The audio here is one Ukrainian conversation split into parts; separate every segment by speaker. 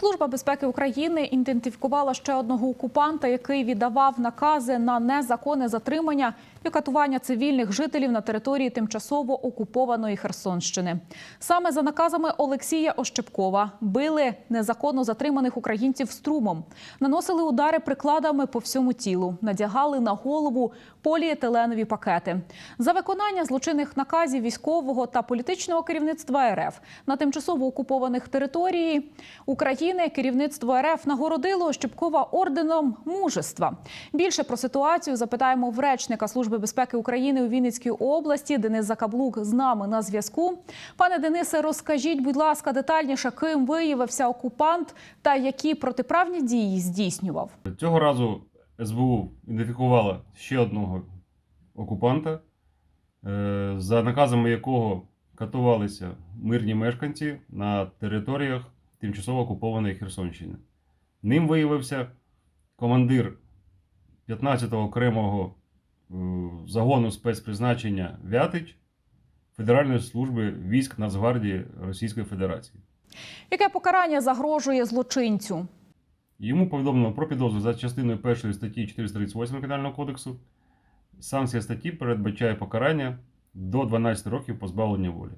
Speaker 1: Служба безпеки України ідентифікувала ще одного окупанта, який віддавав накази на незаконне затримання і катування цивільних жителів на території тимчасово окупованої Херсонщини. Саме за наказами Олексія Ощепкова били незаконно затриманих українців струмом, наносили удари прикладами по всьому тілу, надягали на голову поліетиленові пакети. За виконання злочинних наказів військового та політичного керівництва РФ на тимчасово окупованих території України керівництво РФ нагородило Щепкова орденом мужества. Більше про ситуацію запитаємо в речника Служби безпеки України у Вінницькій області. Денис Закаблук з нами на зв'язку. Пане Денисе, розкажіть, будь ласка, детальніше, ким виявився окупант та які протиправні дії здійснював.
Speaker 2: Цього разу СБУ ідентифікувала ще одного окупанта, е, за наказами якого катувалися мирні мешканці на територіях тимчасово окупованої Херсонщини. Ним виявився командир 15-го окремого е, загону спецпризначення Вятич Федеральної служби військ Нацгвардії Російської Федерації.
Speaker 1: Яке покарання загрожує злочинцю?
Speaker 2: Йому повідомлено про підозру за частиною першої статті 438 Кримінального кодексу. Санкція статті передбачає покарання до 12 років позбавлення волі.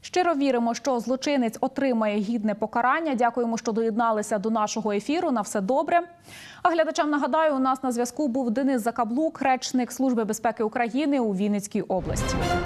Speaker 1: Щиро віримо, що злочинець отримає гідне покарання. Дякуємо, що доєдналися до нашого ефіру. На все добре. А глядачам нагадаю, у нас на зв'язку був Денис Закаблук, речник Служби безпеки України у Вінницькій області.